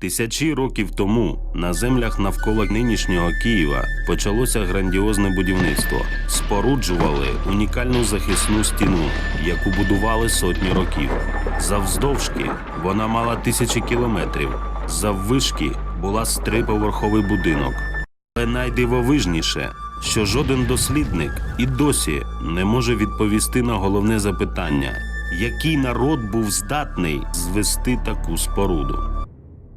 Тисячі років тому на землях навколо нинішнього Києва почалося грандіозне будівництво. Споруджували унікальну захисну стіну, яку будували сотні років. Завздовжки вона мала тисячі кілометрів. Заввишки була стриповерховий будинок. Але найдивовижніше, що жоден дослідник і досі не може відповісти на головне запитання, який народ був здатний звести таку споруду.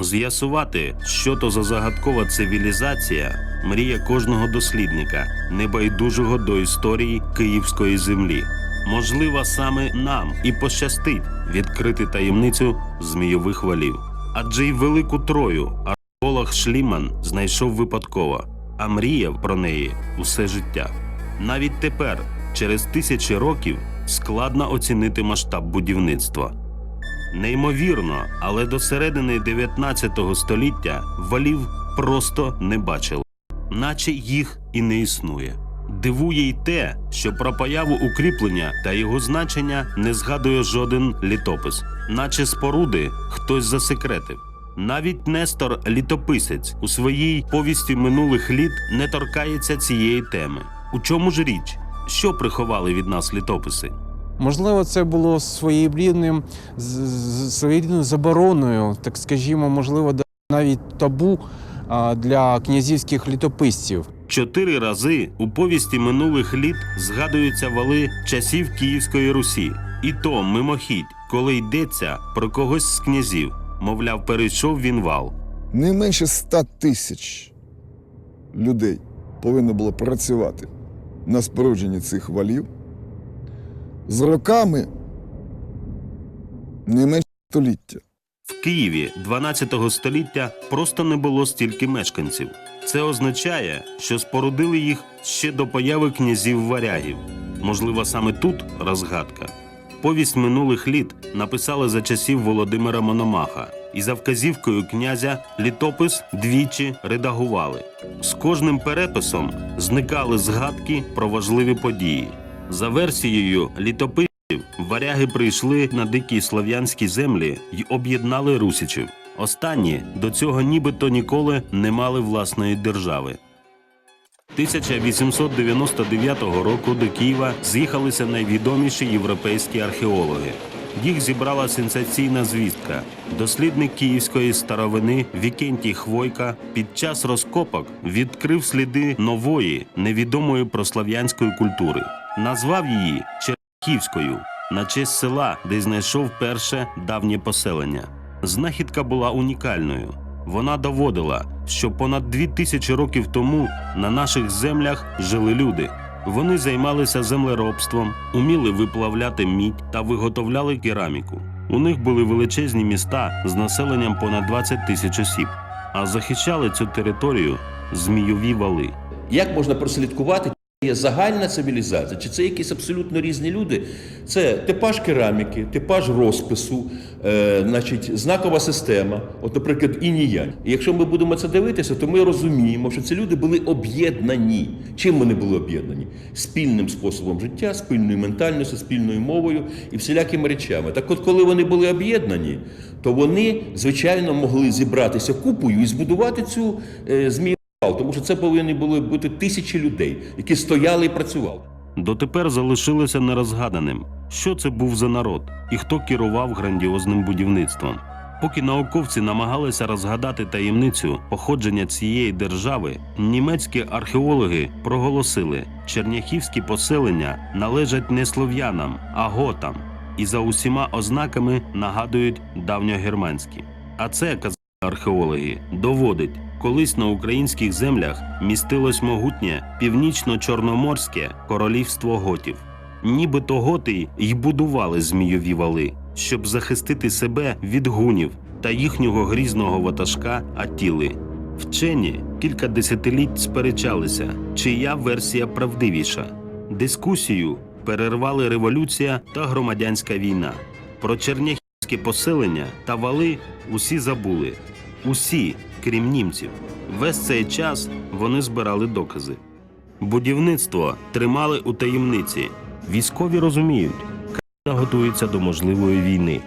З'ясувати, що то за загадкова цивілізація, мрія кожного дослідника, небайдужого до історії київської землі. Можливо, саме нам і пощастить відкрити таємницю змійових валів. Адже й велику трою археолог Шліман знайшов випадково, а мріяв про неї усе життя. Навіть тепер, через тисячі років, складно оцінити масштаб будівництва. Неймовірно, але до середини 19 століття валів просто не бачили, наче їх і не існує. Дивує й те, що про появу укріплення та його значення не згадує жоден літопис, наче споруди хтось засекретив. Навіть Нестор Літописець у своїй повісті минулих літ не торкається цієї теми. У чому ж річ? Що приховали від нас літописи? Можливо, це було своєрідним своєрідною забороною, так скажімо, можливо, навіть табу для князівських літописців. Чотири рази у повісті минулих літ згадуються вали часів Київської Русі, і то мимохідь, коли йдеться про когось з князів. Мовляв, перейшов він вал. Не менше ста тисяч людей повинно було працювати на спорудженні цих валів. З роками не менше століття. В Києві 12 століття просто не було стільки мешканців. Це означає, що спорудили їх ще до появи князів варягів. Можливо, саме тут розгадка. Повість минулих літ написали за часів Володимира Мономаха, і за вказівкою князя літопис двічі редагували. З кожним переписом зникали згадки про важливі події. За версією літописів, варяги прийшли на дикі слов'янські землі й об'єднали русичів. Останні до цього нібито ніколи не мали власної держави. 1899 року до Києва з'їхалися найвідоміші європейські археологи. Їх зібрала сенсаційна звістка. Дослідник київської старовини Вікентій Хвойка під час розкопок відкрив сліди нової, невідомої прослав'янської культури. Назвав її Черківською на честь села, де знайшов перше давнє поселення. Знахідка була унікальною. Вона доводила, що понад дві тисячі років тому на наших землях жили люди. Вони займалися землеробством, уміли виплавляти мідь та виготовляли кераміку. У них були величезні міста з населенням понад 20 тисяч осіб, а захищали цю територію змійові вали. Як можна прослідкувати, є загальна цивілізація, чи це якісь абсолютно різні люди? Це типаж кераміки, типаж розпису, е, значить, знакова система, от, наприклад, інія. І якщо ми будемо це дивитися, то ми розуміємо, що ці люди були об'єднані. Чим вони були об'єднані? Спільним способом життя, спільною ментальністю, спільною мовою і всілякими речами. Так от, коли вони були об'єднані, то вони, звичайно, могли зібратися купою і збудувати цю е, змію. Тому що це повинні були бути тисячі людей, які стояли і працювали. Дотепер залишилося нерозгаданим, що це був за народ і хто керував грандіозним будівництвом. Поки науковці намагалися розгадати таємницю походження цієї держави, німецькі археологи проголосили, черняхівські поселення належать не слов'янам, а готам, і за усіма ознаками нагадують давньогерманські. А це казали археологи доводить, колись на українських землях містилось могутнє північно-чорноморське королівство готів. Нібито готи й будували змійові вали, щоб захистити себе від гунів та їхнього грізного ватажка Атіли. Вчені кілька десятиліть сперечалися, чия версія правдивіша. Дискусію перервали революція та громадянська війна. Про черняхівське поселення та вали усі забули. Усі, крім німців. Весь цей час вони збирали докази. Будівництво тримали у таємниці. Військові розуміють, країна готується до можливої війни.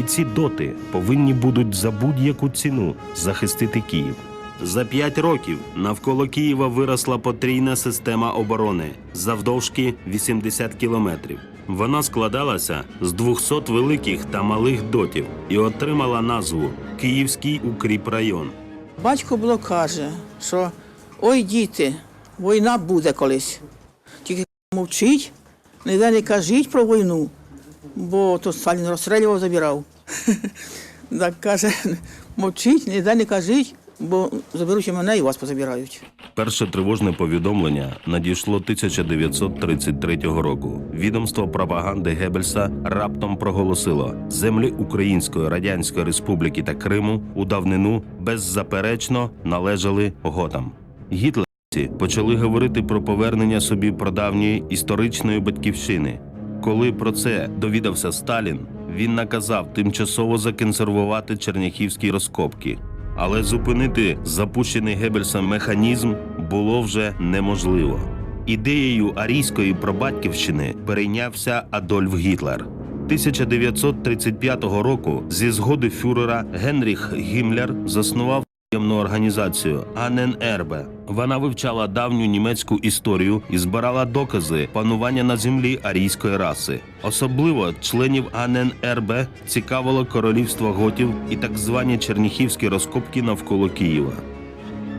І ці доти повинні будуть за будь-яку ціну захистити Київ. За п'ять років навколо Києва виросла потрійна система оборони завдовжки 80 кілометрів. Вона складалася з 200 великих та малих дотів і отримала назву Київський укріпрайон. Батько було каже, що ой, діти, війна буде колись. Тільки мовчіть, ніде не кажіть про війну, бо то Сталін розстрілював, забирав. Так каже, мовчіть, ніде не кажіть, бо заберуть і мене і вас позабирають. Перше тривожне повідомлення надійшло 1933 року. Відомство пропаганди Геббельса раптом проголосило: землі Української Радянської Республіки та Криму у давнину беззаперечно належали готам. Гітлерівці почали говорити про повернення собі прадавньої історичної батьківщини. Коли про це довідався Сталін, він наказав тимчасово законсервувати черняхівські розкопки. Але зупинити запущений Геббельсом механізм було вже неможливо. Ідеєю арійської пробатьківщини перейнявся Адольф Гітлер. 1935 року зі згоди фюрера Генріх Гіммлер заснував таємну організацію Анненербе. Вона вивчала давню німецьку історію і збирала докази панування на землі арійської раси. Особливо членів Анненербе цікавило королівство готів і так звані черніхівські розкопки навколо Києва.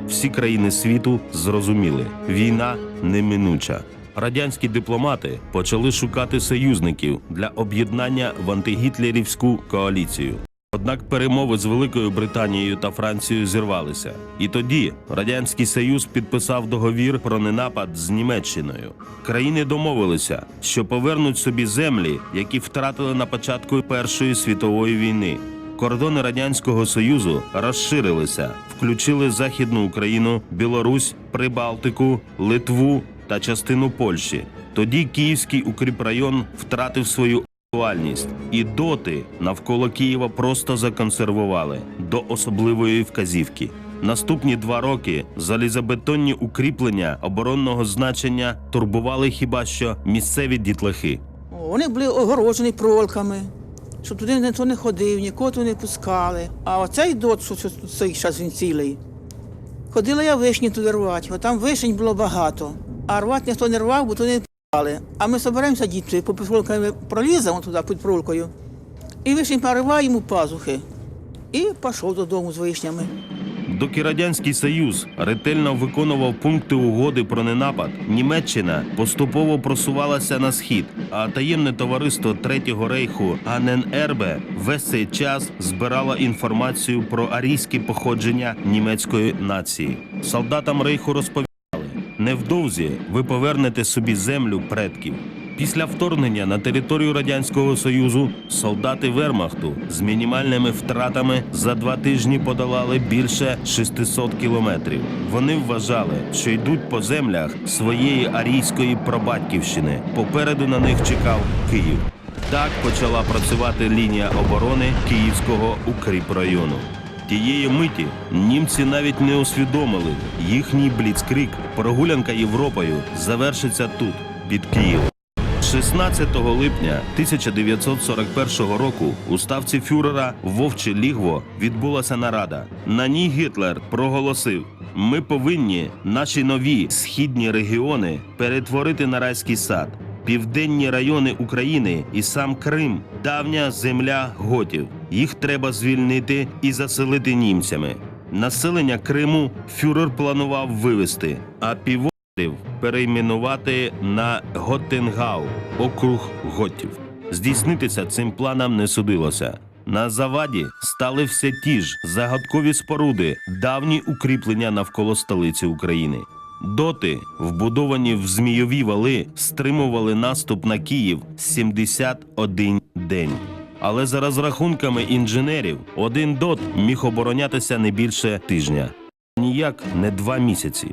Всі країни світу зрозуміли, війна неминуча. Радянські дипломати почали шукати союзників для об'єднання в антигітлерівську коаліцію. Однак перемови з Великою Британією та Францією зірвалися. І тоді Радянський Союз підписав договір про ненапад з Німеччиною. Країни домовилися, що повернуть собі землі, які втратили на початку Першої світової війни. Кордони Радянського Союзу розширилися, включили Західну Україну, Білорусь, Прибалтику, Литву та частину Польщі. Тоді Київський укріпрайон втратив свою актуальність, і доти навколо Києва просто законсервували до особливої вказівки. Наступні два роки залізобетонні укріплення оборонного значення турбували хіба що місцеві дітлахи. Вони були огороджені проволоками, щоб туди ніхто не ходив, нікого туди не пускали. А оцей дот, що цей час він цілий, ходила я вишні туди рвати, бо там вишень було багато. А рвати ніхто не рвав, бо туди. А ми збираємося діти, по проліземо туди під проволокою, і вишень пориваємо пазухи. І пішов додому з вишнями. Доки радянський союз ретельно виконував пункти угоди про ненапад, Німеччина поступово просувалася на схід, а таємне товариство Третього рейху Анненербе весь цей час збирало інформацію про арійське походження німецької нації. Солдатам рейху розповідали, невдовзі ви повернете собі землю предків. Після вторгнення на територію радянського союзу солдати Вермахту з мінімальними втратами за два тижні подолали більше 600 кілометрів. Вони вважали, що йдуть по землях своєї арійської пробатьківщини. Попереду на них чекав Київ. Так почала працювати лінія оборони Київського укріпрайону. Тієї миті німці навіть не усвідомили, їхній бліцкрик, прогулянка Європою завершиться тут, під Києвом. 16 липня 1941 року у ставці фюрера Вовче Лігво відбулася нарада. На ній Гітлер проголосив: ми повинні наші нові східні регіони перетворити на райський сад. Південні райони України і сам Крим давня земля готів. Їх треба звільнити і заселити німцями. Населення Криму фюрер планував вивести, а піво перейменувати на Готенгау, округ готів. Здійснитися цим планам не судилося. На заваді стали все ті ж загадкові споруди, давні укріплення навколо столиці України. Доти, вбудовані в змійові вали, стримували наступ на Київ 71 день. Але за розрахунками інженерів, один дот міг оборонятися не більше тижня, ніяк не два місяці.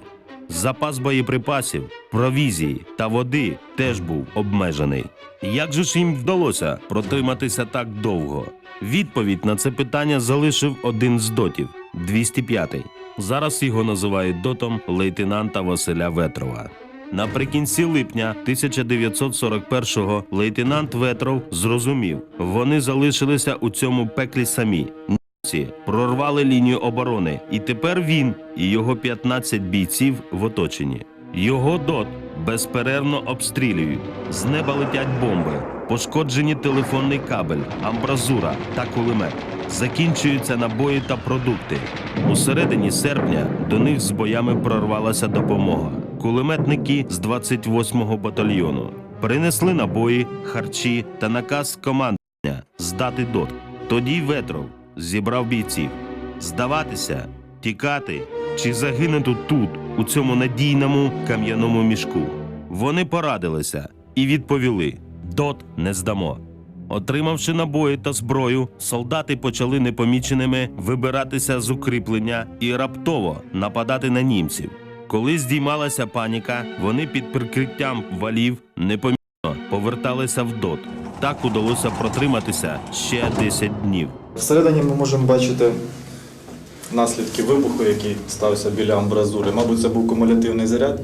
Запас боєприпасів, провізії та води теж був обмежений. Як же ж їм вдалося протриматися так довго? Відповідь на це питання залишив один з дотів 205-й. Зараз його називають дотом лейтенанта Василя Ветрова. Наприкінці липня 1941-го лейтенант Ветров зрозумів, вони залишилися у цьому пеклі самі. Німці прорвали лінію оборони, і тепер він і його 15 бійців в оточенні. Його дот безперервно обстрілюють. З неба летять бомби, пошкоджені телефонний кабель, амбразура та кулемет. Закінчуються набої та продукти. У середині серпня до них з боями прорвалася допомога. Кулеметники з 28-го батальйону принесли набої, харчі та наказ командування здати дот. Тоді Ветров зібрав бійців здаватися, тікати чи загинути тут, у цьому надійному кам'яному мішку. Вони порадилися і відповіли: Дот не здамо. Отримавши набої та зброю, солдати почали непоміченими вибиратися з укріплення і раптово нападати на німців. Коли здіймалася паніка, вони під прикриттям валів непомітно поверталися в дот. Так удалося протриматися ще 10 днів. Всередині ми можемо бачити наслідки вибуху, який стався біля амбразури. Мабуть, це був кумулятивний заряд,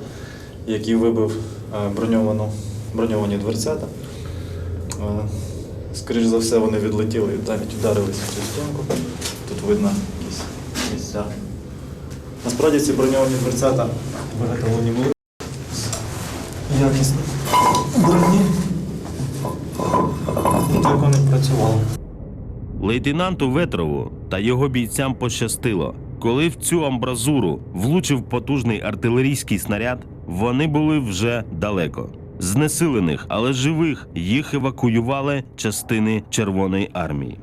який вибив е, броньовану, броньовані дверцята. Скоріше за все, вони відлетіли і навіть вдарилися в цю стінку. Тут видно якісь місця. Насправді ці броньовані дверцята виготовлені були якісно броні. Так вони працювали. Лейтенанту Ветрову та його бійцям пощастило. Коли в цю амбразуру влучив потужний артилерійський снаряд, вони були вже далеко. Знесилених, але живих їх евакуювали частини Червоної армії.